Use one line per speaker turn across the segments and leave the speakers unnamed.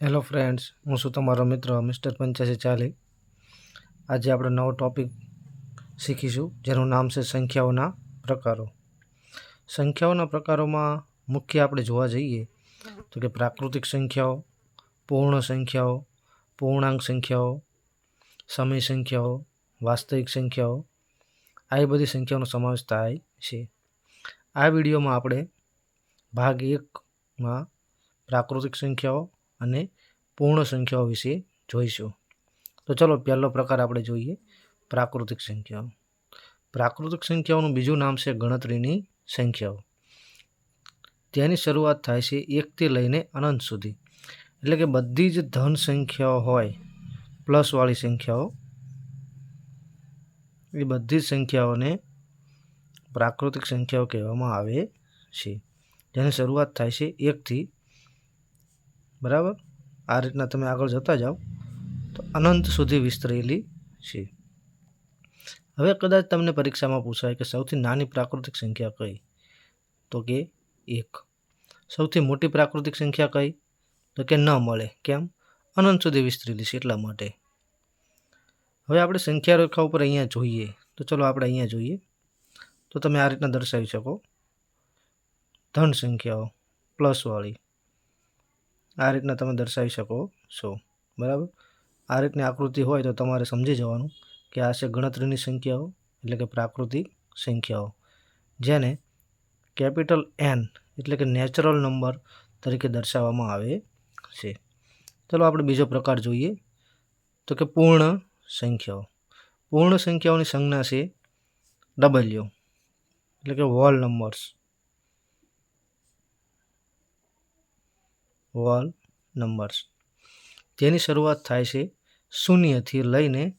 Hello friends હું છું તમારો મિત્ર મિસ્ટર પંચ્યાસી ચાલી. આજે આપણે નવો ટોપિક શીખીશું, જેનું નામ છે સંખ્યાઓના પ્રકારો. સંખ્યાઓના પ્રકારોમાં મુખ્ય આપણે જોવા જઈએ તો કે પ્રાકૃતિક સંખ્યાઓ, પૂર્ણ સંખ્યાઓ, પૂર્ણાંક સંખ્યાઓ, સમય સંખ્યાઓ, વાસ્તવિક સંખ્યાઓ આવી બધી સંખ્યાઓનો સમાવેશ થાય છે. આ વિડીયોમાં આપણે ભાગ એકમાં પ્રાકૃતિક સંખ્યાઓ અને પૂર્ણ સંખ્યાઓ વિશે જોઈશું. તો ચલો પહેલો પ્રકાર આપણે જોઈએ, પ્રાકૃતિક સંખ્યાઓ. પ્રાકૃતિક સંખ્યાઓનું બીજું નામ છે ગણતરીની સંખ્યાઓ. તેની શરૂઆત થાય છે એકથી લઈને અનંત સુધી. એટલે કે બધી જ ધન સંખ્યાઓ હોય પ્લસવાળી સંખ્યાઓ, એ બધી જ સંખ્યાઓને પ્રાકૃતિક સંખ્યાઓ કહેવામાં આવે છે. જેની શરૂઆત થાય છે એકથી બરાબર? આ રીતના તમે આગળ જતા જાઓ, તો અનંત સુધી વિસ્તરેલી છે. હવે કદાચ તમને પરીક્ષામાં પૂછાય કે સૌથી નાની પ્રાકૃતિક સંખ્યા કઈ? તો કે એક. સૌથી મોટી પ્રાકૃતિક સંખ્યા કઈ? તો કે ન મળે. કેમ? અનંત સુધી વિસ્તરેલી છે એટલા માટે. હવે આપણે સંખ્યા રેખા ઉપર અહીંયા જોઈએ. તો ચલો આપણે અહીંયા જોઈએ. તો તમે આ રીતના દર્શાવી શકો. ધન સંખ્યાઓ પ્લસવાળી આ રીતના તમે દર્શાવી શકો છો બરાબર? આ રીતની આકૃતિ હોય તો તમારે સમજી જવાનું કે આ છે ગણતરીની સંખ્યાઓ, એટલે કે પ્રાકૃતિક સંખ્યાઓ. જેને કેપિટલ એન એટલે કે નેચરલ નંબર તરીકે દર્શાવવામાં આવે છે. ચલો આપણે બીજો પ્રકાર જોઈએ. તો કે પૂર્ણ સંખ્યાઓ. પૂર્ણ સંખ્યાઓની સંજ્ઞા છે ડબલ્યુ એટલે કે વોલ નંબર્સ વોલ નંબર્સ તેની શરૂઆત થાય છે શૂન્યથી લઈને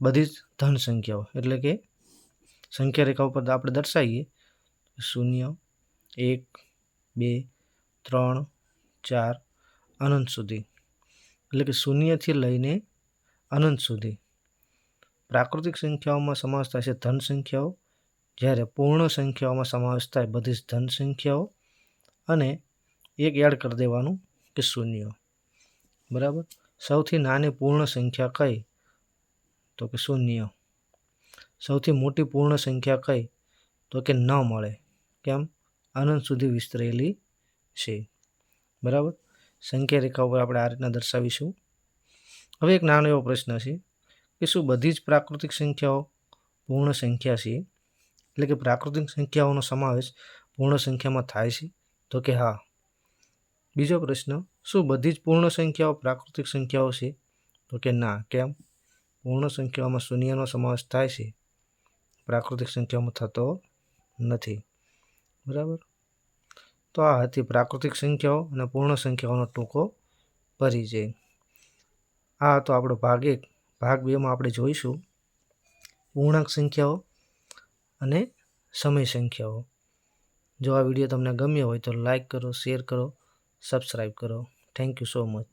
બધી જ ધન સંખ્યાઓ. એટલે કે સંખ્યા રેખા ઉપર આપણે દર્શાવીએ શૂન્ય, એક, બે, ત્રણ, ચાર, અનંત સુધી. એટલે કે શૂન્યથી લઈને અનંત સુધી. પ્રાકૃતિક સંખ્યાઓમાં સમાવેશ થાય છે ધન સંખ્યાઓ. જ્યારે પૂર્ણ સંખ્યાઓમાં સમાવેશ થાય બધી જ ધન સંખ્યાઓ. અને એક એડ કરી દેવાનું કે શૂન્ય. બરાબર? સૌથી નાની પૂર્ણ સંખ્યા કઈ? તો કે શૂન્ય. સૌથી મોટી પૂર્ણ સંખ્યા કઈ? તો કે ન મળે. કેમ? અનંત સુધી વિસ્તરેલી છે. બરાબર? સંખ્યા રેખા ઉપર આપણે આ રીતના દર્શાવીશું. હવે એક નાનો એવો પ્રશ્ન છે કે શું બધી જ પ્રાકૃતિક સંખ્યાઓ પૂર્ણ સંખ્યા છે? એટલે કે પ્રાકૃતિક સંખ્યાઓનો સમાવેશ પૂર્ણ સંખ્યામાં થાય છે? તો કે હા. બીજો પ્રશ્ન, શું બધી જ પૂર્ણ સંખ્યાઓ પ્રાકૃતિક સંખ્યાઓ છે? તો કે ના, કેમ? પૂર્ણ સંખ્યાઓમાં શૂન્યનો સમાવેશ થાય છે. પ્રાકૃતિક સંખ્યાઓમાં થતો નથી. બરાબર? તો આ હતી પ્રાકૃતિક સંખ્યાઓ અને પૂર્ણ સંખ્યાઓનો ટૂંકો પરિચય. આ તો આપણો ભાગ એક. ભાગ બેમાં આપણે જોઈશું પૂર્ણાંક સંખ્યાઓ અને સમય સંખ્યાઓ. જો આ વીડિયો તમને ગમ્યો હોય તો લાઈક કરો, શેર કરો સબસ્ક્રાઈબ કરો. Thank you so much